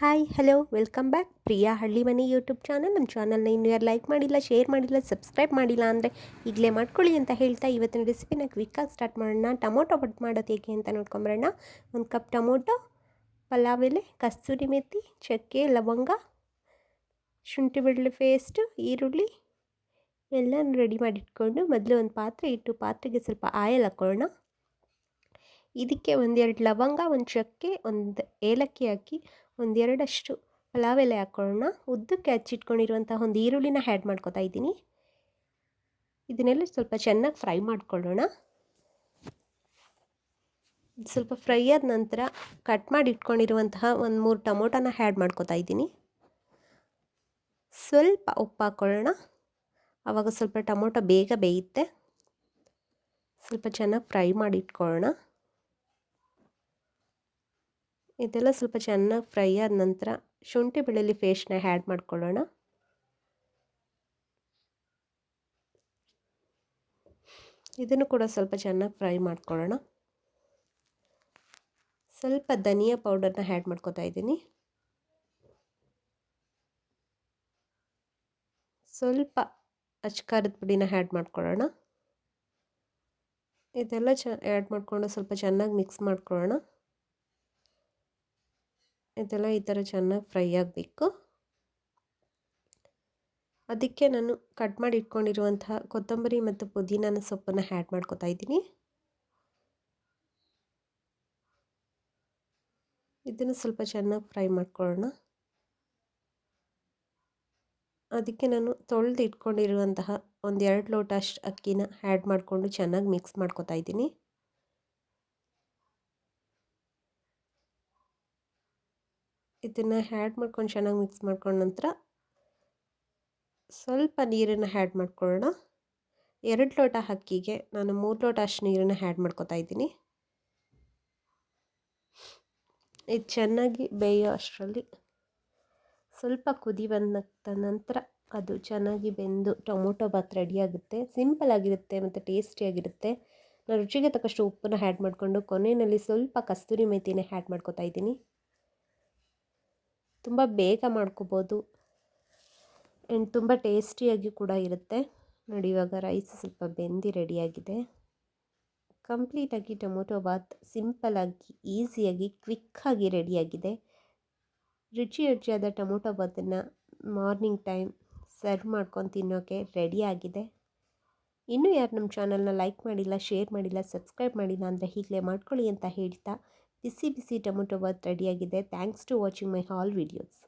Hi hello welcome back Priya ಹಳ್ಳಿ ಮನೆ YouTube channel ನಮ್ಮ ಚಾನಲ್ನ ಇನ್ನು ಯಾರು ಲೈಕ್ ಮಾಡಿಲ್ಲ ಶೇರ್ ಮಾಡಿಲ್ಲ ಸಬ್ಸ್ಕ್ರೈಬ್ ಮಾಡಿಲ್ಲ ಅಂದರೆ ಈಗಲೇ ಮಾಡ್ಕೊಳ್ಳಿ ಅಂತ ಹೇಳ್ತಾ ಇವತ್ತಿನ ರೆಸಿಪಿನ ಕ್ವಿಕ್ಕಾಗಿ ಸ್ಟಾರ್ಟ್ ಮಾಡೋಣ. ಟೊಮೊಟೊ ಬಟ್ ಮಾಡೋದು ಹೇಗೆ ಅಂತ ನೋಡ್ಕೊಂಬರೋಣ. ಒಂದು ಕಪ್ ಟೊಮೊಟೊ, ಪಲಾವ್ ಎಲೆ, ಕಸ್ತೂರಿ ಮೆತ್ತಿ ಚಕ್ಕೆ, ಲವಂಗ, ಶುಂಠಿ ಬೆಳ್ಳುಳ್ಳಿ ಪೇಸ್ಟು ಈರುಳ್ಳಿ ಎಲ್ಲನೂ ರೆಡಿ ಮಾಡಿಟ್ಕೊಂಡು ಮೊದಲು ಒಂದು ಪಾತ್ರೆ ಇಟ್ಟು ಪಾತ್ರೆಗೆ ಸ್ವಲ್ಪ ಆಯಲ್ ಹಾಕ್ಕೊಳ್ಳೋಣ ಇದಕ್ಕೆ ಒಂದೆರಡು ಲವಂಗ, ಒಂದು ಚಕ್ಕೆ, ಒಂದು ಏಲಕ್ಕಿ ಹಾಕಿ ಒಂದೆರಡಷ್ಟು ಪಲಾವ್ ಎಲೆ ಹಾಕ್ಕೊಳ್ಳೋಣ ಉದ್ದಕ್ಕೆ ಹಚ್ಚಿಟ್ಕೊಂಡಿರುವಂಥ ಒಂದು ಈರುಳ್ಳಿನ ಹ್ಯಾಡ್ ಮಾಡ್ಕೊತಾ ಇದ್ದೀನಿ. ಇದನ್ನೆಲ್ಲ ಸ್ವಲ್ಪ ಚೆನ್ನಾಗಿ ಫ್ರೈ ಮಾಡ್ಕೊಳ್ಳೋಣ. ಸ್ವಲ್ಪ ಫ್ರೈ ಆದ ನಂತರ ಕಟ್ ಮಾಡಿ ಇಟ್ಕೊಂಡಿರುವಂತಹ ಒಂದು ಮೂರು ಟೊಮೊಟೊನ ಹ್ಯಾಡ್ ಮಾಡ್ಕೊತಾ ಇದ್ದೀನಿ. ಸ್ವಲ್ಪ ಉಪ್ಪು ಹಾಕ್ಕೊಳ್ಳೋಣ ಆವಾಗ ಸ್ವಲ್ಪ ಟೊಮೊಟೊ ಬೇಗ ಬೇಯುತ್ತೆ. ಸ್ವಲ್ಪ ಚೆನ್ನಾಗಿ ಫ್ರೈ ಮಾಡಿ ಇಟ್ಕೊಳ್ಳೋಣ ಇದೆಲ್ಲ ಸ್ವಲ್ಪ ಚೆನ್ನಾಗಿ ಫ್ರೈ ಆದ ನಂತರ ಶುಂಠಿ ಬೆಳ್ಳುಳ್ಳಿ ಪೇಸ್ಟ್ನ ಆ್ಯಡ್ ಮಾಡ್ಕೊಳ್ಳೋಣ. ಇದನ್ನು ಕೂಡ ಸ್ವಲ್ಪ ಚೆನ್ನಾಗಿ ಫ್ರೈ ಮಾಡ್ಕೊಳ್ಳೋಣ. ಸ್ವಲ್ಪ ಧನಿಯಾ ಪೌಡರ್ನ ಆ್ಯಡ್ ಮಾಡ್ಕೊತಾ ಇದ್ದೀನಿ. ಸ್ವಲ್ಪ ಅಚ್ಕಾರದ ಪುಡಿನ ಆ್ಯಡ್ ಮಾಡ್ಕೊಳ್ಳೋಣ. ಇದೆಲ್ಲ ಚ ಆ್ಯಡ್ ಮಾಡಿಕೊಂಡು ಸ್ವಲ್ಪ ಚೆನ್ನಾಗಿ ಮಿಕ್ಸ್ ಮಾಡ್ಕೊಳ್ಳೋಣ. ಇದೆಲ್ಲ ಈ ಥರ ಚೆನ್ನಾಗಿ ಫ್ರೈ ಆಗಬೇಕು. ಅದಕ್ಕೆ ನಾನು ಕಟ್ ಮಾಡಿ ಇಟ್ಕೊಂಡಿರುವಂತಹ ಕೊತ್ತಂಬರಿ ಮತ್ತು ಪುದೀನನ ಸೊಪ್ಪನ್ನು ಹ್ಯಾಡ್ ಮಾಡ್ಕೊತಾ ಇದ್ದೀನಿ. ಇದನ್ನು ಸ್ವಲ್ಪ ಚೆನ್ನಾಗಿ ಫ್ರೈ ಮಾಡ್ಕೊಳ್ಳೋಣ. ಅದಕ್ಕೆ ನಾನು ತೊಳೆದು ಇಟ್ಕೊಂಡಿರುವಂತಹ ಒಂದು ಎರಡು ಲೋಟ ಅಷ್ಟು ಅಕ್ಕಿನ ಆ್ಯಡ್ ಮಾಡಿಕೊಂಡು ಚೆನ್ನಾಗಿ ಮಿಕ್ಸ್ ಮಾಡ್ಕೋತಾ ಇದ್ದೀನಿ. ಇದನ್ನು ಹ್ಯಾಡ್ ಮಾಡ್ಕೊಂಡು ಚೆನ್ನಾಗಿ ಮಿಕ್ಸ್ ಮಾಡ್ಕೊಂಡ ನಂತರ ಸ್ವಲ್ಪ ನೀರನ್ನು ಹ್ಯಾಡ್ ಮಾಡ್ಕೊಳ್ಳೋಣ. ಎರಡು ಲೋಟ ಅಕ್ಕಿಗೆ ನಾನು ಮೂರು ಲೋಟ ಅಷ್ಟು ನೀರನ್ನು ಹ್ಯಾಡ್ ಮಾಡ್ಕೊತಾ ಇದ್ದೀನಿ. ಇದು ಚೆನ್ನಾಗಿ ಬೇಯೋ ಅಷ್ಟರಲ್ಲಿ ಸ್ವಲ್ಪ ಕುದಿ ಬಂದ ನಂತರ ಅದು ಚೆನ್ನಾಗಿ ಬೆಂದು ಟೊಮೊಟೊ ಬಾತ್ ರೆಡಿಯಾಗುತ್ತೆ ಸಿಂಪಲ್ ಆಗಿರುತ್ತೆ ಮತ್ತು ಟೇಸ್ಟಿಯಾಗಿರುತ್ತೆ ನಾನು ರುಚಿಗೆ ತಕ್ಕಷ್ಟು ಉಪ್ಪನ್ನು ಹ್ಯಾಡ್ ಮಾಡಿಕೊಂಡು ಕೊನೆಯಲ್ಲಿ ಸ್ವಲ್ಪ ಕಸ್ತೂರಿ ಮೇತಿನೇ ಹ್ಯಾಡ್ ಮಾಡ್ಕೊತಾ ಇದ್ದೀನಿ. ತುಂಬ ಬೇಗ ಮಾಡ್ಕೋಬೋದು. ಆ್ಯಂಡ್ ತುಂಬ ಟೇಸ್ಟಿಯಾಗಿ ಕೂಡ ಇರುತ್ತೆ. ನೋಡಿ, ಇವಾಗ ರೈಸ್ ಸ್ವಲ್ಪ ಬೆಂದಿ ರೆಡಿಯಾಗಿದೆ ಕಂಪ್ಲೀಟಾಗಿ ಟೊಮೊಟೊ ಬಾತ್ ಸಿಂಪಲಾಗಿ ಈಸಿಯಾಗಿ ಕ್ವಿಕ್ಕಾಗಿ ರೆಡಿಯಾಗಿದೆ ರುಚಿ ರುಚಿಯಾದ ಟೊಮೊಟೊ ಬಾತನ್ನು ಮಾರ್ನಿಂಗ್ ಟೈಮ್ ಸರ್ವ್ ಮಾಡ್ಕೊಂಡು ತಿನ್ನೋಕ್ಕೆ ರೆಡಿಯಾಗಿದೆ ಇನ್ನೂ ಯಾರು ನಮ್ಮ ಚಾನಲ್ನ ಲೈಕ್ ಮಾಡಿಲ್ಲ ಶೇರ್ ಮಾಡಿಲ್ಲ ಸಬ್ಸ್ಕ್ರೈಬ್ ಮಾಡಿಲ್ಲ ಅಂದರೆ ಹೀಗಲೇ ಮಾಡ್ಕೊಳ್ಳಿ ಅಂತ ಹೇಳ್ತಾ ಬಿಸಿ ಬಿಸಿ ಟೊಮೊಟೊ ಬಾತ್ ರೆಡಿಯಾಗಿದೆ thanks to watching my hall videos